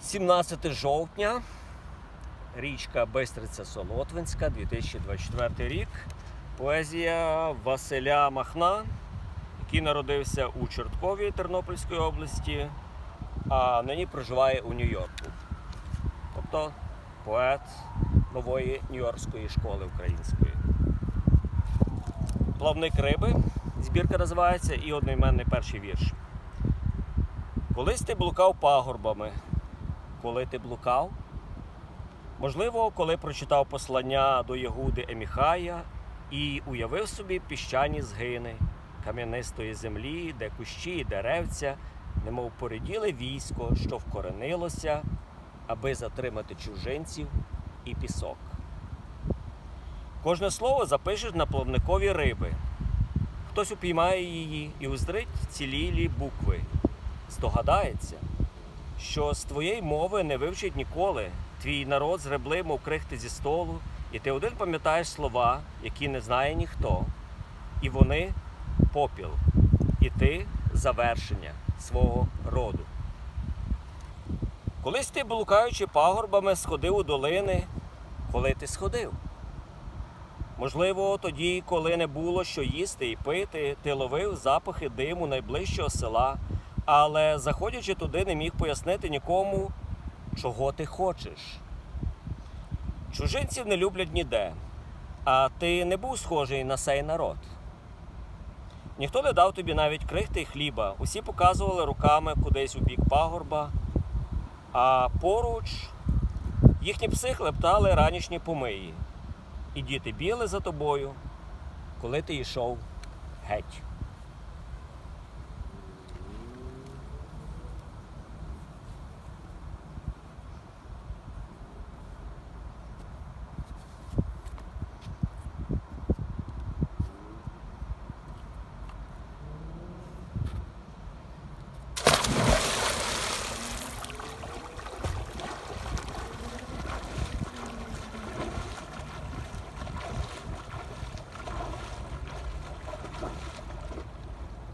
17 жовтня, річка Бистриця Солотвинська, 2024 рік. Поезія Василя Махна, який народився у Чорткові Тернопільської області, а нині проживає у Нью-Йорку. Тобто поет нової Нью-Йоркської школи української. Плавник риби, збірка називається, і одноіменний перший вірш. Колись ти блукав пагорбами, коли ти блукав. Можливо, коли прочитав послання до Ягуди Еміхая і уявив собі піщані згини кам'янистої землі, де кущі і деревця, немов поріділе військо, що вкоренилося, аби затримати чужинців і пісок. Кожне слово запишеш на плавникові риби. Хтось упіймає її і уздрить цілілі букви. Здогадається, що з твоєї мови не вивчить ніколи. Твій народ згребли, мов крихти зі столу, і ти один пам'ятаєш слова, які не знає ніхто. І вони попіл, і ти завершення свого роду. Колись ти, блукаючи пагорбами, сходив у долини, коли ти сходив. Можливо, тоді, коли не було що їсти і пити, ти ловив запахи диму найближчого села, але заходячи туди, не міг пояснити нікому, чого ти хочеш. Чужинців не люблять ніде, а ти не був схожий на сей народ. Ніхто не дав тобі навіть крихти хліба, усі показували руками кудись у бік пагорба, а поруч їхні пси хлептали ранішні помиї і діти біли за тобою, коли ти йшов геть.